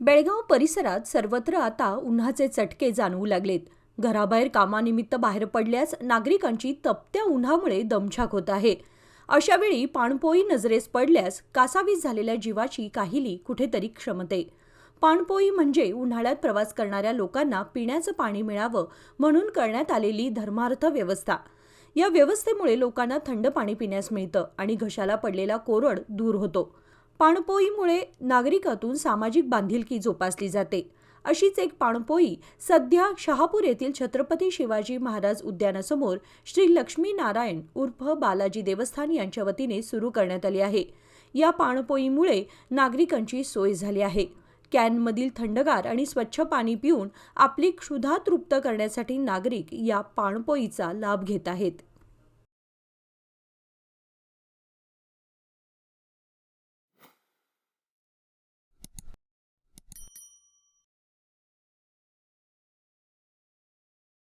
बेळगाव परिसरात सर्वत्र आता उन्हाचे चटके जाणवू लागलेत. घराबाहेर कामानिमित्त बाहेर पडल्यास नागरिकांची तपत्या उन्हामुळे दमछाक होत आहे. अशावेळी पाणपोई नजरेस पडल्यास कासावीस झालेल्या जीवाची काहिली कुठेतरी क्षमते. पाणपोई म्हणजे उन्हाळ्यात प्रवास करणाऱ्या लोकांना पिण्याचं पाणी मिळावं म्हणून करण्यात आलेली धर्मार्थ व्यवस्था. या व्यवस्थेमुळे लोकांना थंड पाणी पिण्यास मिळतं आणि घशाला पडलेला कोरड दूर होतो. पाणपोईमुळे नागरिकातून सामाजिक बांधिलकी जोपासली जाते. अशीच एक पाणपोई सध्या शहापूर येथील छत्रपती शिवाजी महाराज उद्यानासमोर श्री लक्ष्मी नारायण उर्फ बालाजी देवस्थान यांच्या वतीने सुरू करण्यात आली आहे. या पाणपोईमुळे नागरिकांची सोय झाली आहे. कॅनमधील थंडगार आणि स्वच्छ पाणी पिऊन आपली क्षुधा तृप्त करण्यासाठी नागरिक या पाणपोईचा लाभ घेत आहेत.